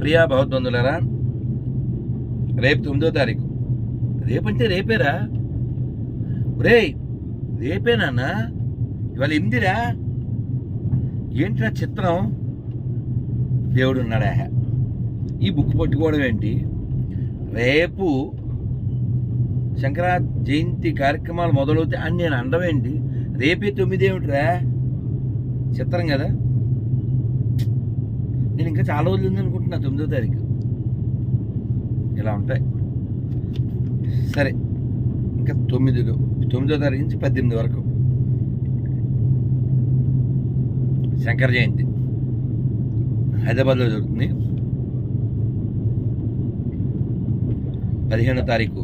ప్రియా భగవద్బంధులరా రేపు తొమ్మిదో తారీఖు. రేపంటే రేపేరా? ఒరేయ్ రేపేనా ఇవాళ ఎనిమిదిరా ఏంట్రా చిత్రం? దేవుడు ఉన్నాడా ఈ బుక్ పట్టుకోవడం ఏంటి? రేపు శంకరా జయంతి కార్యక్రమాలు మొదలవుతాయి అని నేను అనడం ఏంటి? రేపే తొమ్మిది ఏమిట్రా? చిత్రం కదా? నేను ఇంకా చాలా రోజులు ఉందనుకుంటున్నాను అనుకుంటున్నా తొమ్మిదో తారీఖు. ఇలా ఉంటాయి. సరే ఇంకా తొమ్మిదిలో తొమ్మిదో తారీఖు నుంచి పద్దెనిమిది వరకు. శంకర జయంతి. హైదరాబాద్లో జరుగుతుంది. పదిహేనో తారీఖు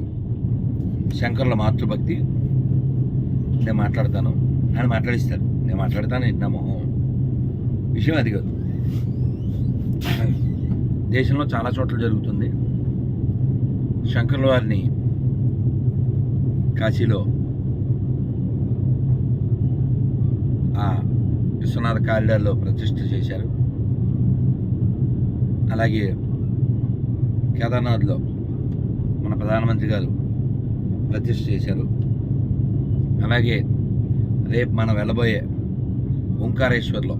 శంకర్ల మాతృభక్తి. నేను మాట్లాడతాను. ఆయన మాట్లాడిస్తారు. నేను మాట్లాడతాను మొహం? విషయం అది కాదు. దేశంలో చాలా చోట్ల జరుగుతుంది. శంకర్ల వారిని కాశీలో ఆ విశ్వనాథ కారిడార్లో ప్రతిష్ఠ చేశారు. అలాగే కేదార్నాథ్లో మన ప్రధానమంత్రి గారు ప్రతిష్ఠ చేశారు. అలాగే రేపు మనం వెళ్ళబోయే ఓంకారేశ్వర్లో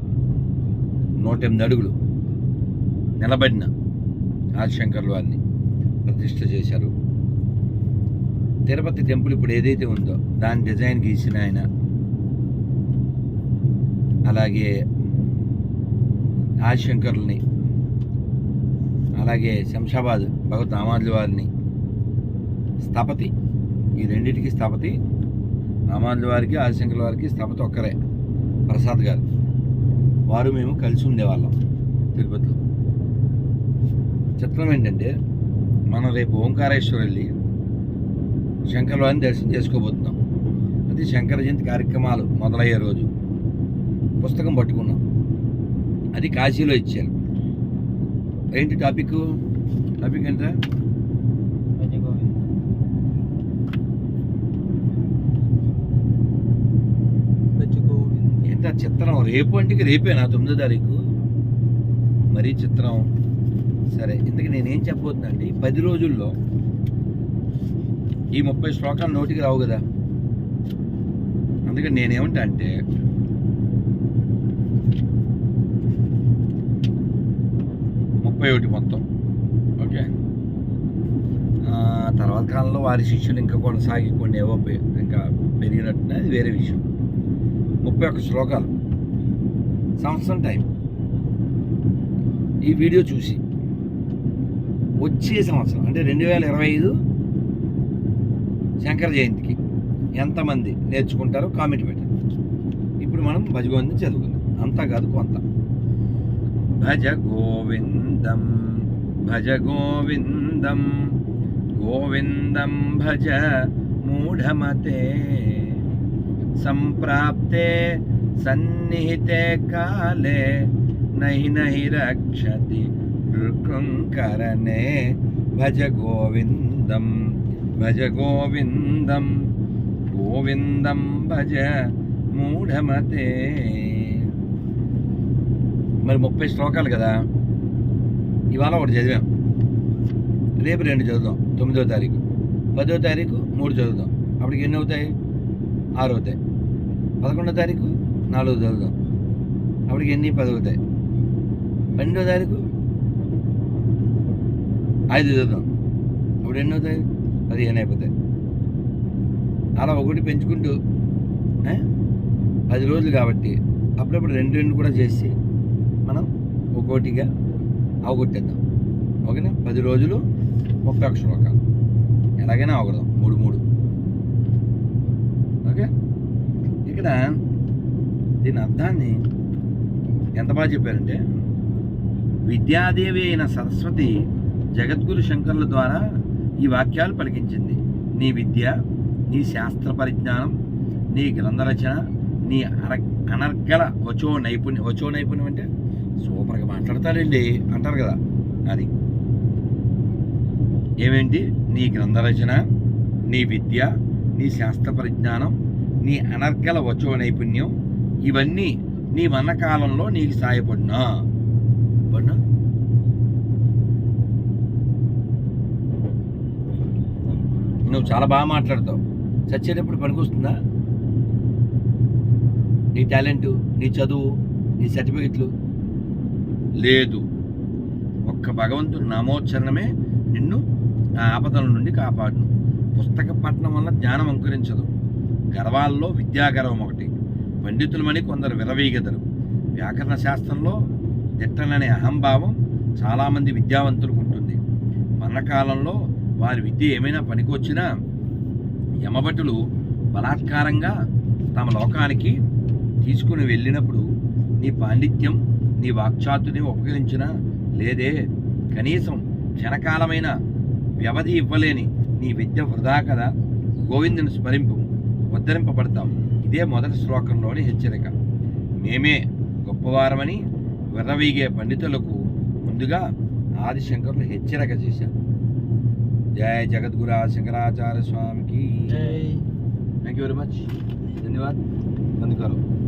నూట ఎనిమిది అడుగులు నిలబడిన ఆదిశంకర్లు వారిని ప్రతిష్ట చేశారు. తిరుపతి టెంపుల్ ఇప్పుడు ఏదైతే ఉందో దాని డిజైన్ గీసిన ఆయన. అలాగే ఆదిశంకర్లని అలాగే శంషాబాద్ భగవత్ రామానుజుల వారిని స్థపతి ఈ రెండింటికి స్థపతి రామానుజుల వారికి ఆదిశంకర్ల వారికి స్థపతి ఒక్కరే ప్రసాద్ గారు. వారు మేము కలిసి ఉండేవాళ్ళం తిరుపతిలో. చిత్రం ఏంటంటే మనం రేపు ఓంకారేశ్వర వెళ్ళి శంకర వారిని దర్శనం చేసుకోబోతున్నాం. అది శంకర జయంతి కార్యక్రమాలు మొదలయ్యే రోజు. పుస్తకం పట్టుకున్నాం. అది కాశీలో ఇచ్చారు. ఏంటి టాపిక్? టాపిక్ ఏంటా? ఏంటా చిత్రం? రేపు అంటే రేపేనా తొమ్మిదో తారీఖు. మరీ చిత్రం. సరే ఇందుకు నేనేం చెప్పబోతున్నా అంటే ఈ పది రోజుల్లో ఈ ముప్పై శ్లోకాలు నోటికి రావు కదా. అందుకని నేనేమంటా అంటే ముప్పై ఒకటి మొత్తం. ఓకే? తర్వాత కాలంలో వారి శిష్యులు ఇంకా కొనసాగి కొన్ని ఏవో ఇంకా పెరిగినట్టునే అది వేరే విషయం. ముప్పై ఒక్క శ్లోకాలు. సంవత్సరం టైం. ఈ వీడియో చూసి వచ్చే సంవత్సరం అంటే రెండు వేల ఇరవై ఐదు శంకర జయంతికి ఎంతమంది నేర్చుకుంటారో కామెంట్ పెట్టండి. ఇప్పుడు మనం భజగోవిందం చదువుకుందాం. అంతా కాదు కొంత. భజ గోవిందం భజ గోవిందం గోవిందం భజ మూఢమతే సంప్రాప్తే సన్నిహితే కాలే నహి నహి రక్షతి నృకుంకరణే భజ గోవిందం భజ గోవిందం గోవిందం భజ మూఢమతే. మరి ముప్పై శ్లోకాలు కదా. ఇవాళ ఒకటి చదివాం. రేపు రెండు చదువుదాం తొమ్మిదో తారీఖు. పదో తారీఖు మూడు చదువుదాం. అప్పటికి ఎన్ని అవుతాయి? ఆరు అవుతాయి. పదకొండో తారీఖు నాలుగు చదువుదాం. అప్పటికి ఎన్ని? పది అవుతాయి. పన్నెండో తారీఖు ఐదు చదువు అప్పుడు ఎన్ని అవుతాయి? పదిహేను అయిపోతాయి. అలా ఒకటి పెంచుకుంటూ పది రోజులు కాబట్టి అప్పుడప్పుడు రెండు రెండు కూడా చేసి మనం ఒక్కోటిగా అవగొట్టేద్దాం ఓకేనా? పది రోజులు ముప్పై ఒక. శ్లోకాలు ఎలాగైనా అవగడదాం మూడు మూడు. ఓకే? ఇక్కడ దీని అర్థాన్ని ఎంత బాగా చెప్పారంటే విద్యాదేవి అయిన సరస్వతి జగద్గురు శంకర్ల ద్వారా ఈ వాక్యాలు పలికించింది. నీ విద్య నీ శాస్త్ర పరిజ్ఞానం నీ గ్రంథ రచన నీ అర అనర్గల వచో నైపుణ్యం వచో నైపుణ్యం అంటే సూపర్గా మాట్లాడతారండి అంటారు కదా అది. ఏమేంటి? నీ గ్రంథ రచన నీ విద్య నీ శాస్త్ర పరిజ్ఞానం నీ అనర్గల వచో నైపుణ్యం ఇవన్నీ నీ మన్న కాలంలో నీకు సాయపడినా. పడినా? నువ్వు చాలా బాగా మాట్లాడతావు. చచ్చేటప్పుడు పనికొస్తుందా? నీ టాలెంటు నీ చదువు నీ సర్టిఫికెట్లు? లేదు. ఒక్క భగవంతుడు నామోచ్చరణమే నిన్ను ఆ ఆపదల నుండి కాపాడును. పుస్తక పఠనం వల్ల జ్ఞానం అంకురించదు. గర్వాల్లో విద్యాగర్వం ఒకటి. పండితులమని కొందరు విరవీగదరు వ్యాకరణ శాస్త్రంలో దిట్టననే అహంభావం చాలామంది విద్యావంతులకు ఉంటుంది. మరణకాలంలో వారి విద్య ఏమైనా పనికొచ్చినా యమభటులు బలాత్కారంగా తమ లోకానికి తీసుకుని వెళ్ళినప్పుడు నీ పాండిత్యం నీ వాక్చాతుని ఉపయోగించిన లేదే. కనీసం క్షణకాలమైన వ్యవధి ఇవ్వలేని నీ విద్య వృధా కదా. గోవిందుని స్మరింపు ఉద్ధరింపబడతాం. ఇదే మొదటి శ్లోకంలోని హెచ్చరిక. మేమే గొప్పవారమని విర్రవీగే పండితులకు ముందుగా ఆదిశంకరులు హెచ్చరిక చేశారు. जय जगत गुरा शंकराचार्य स्वामी की। थैंक यू वेरी मच धन्यवाद। बंद करो।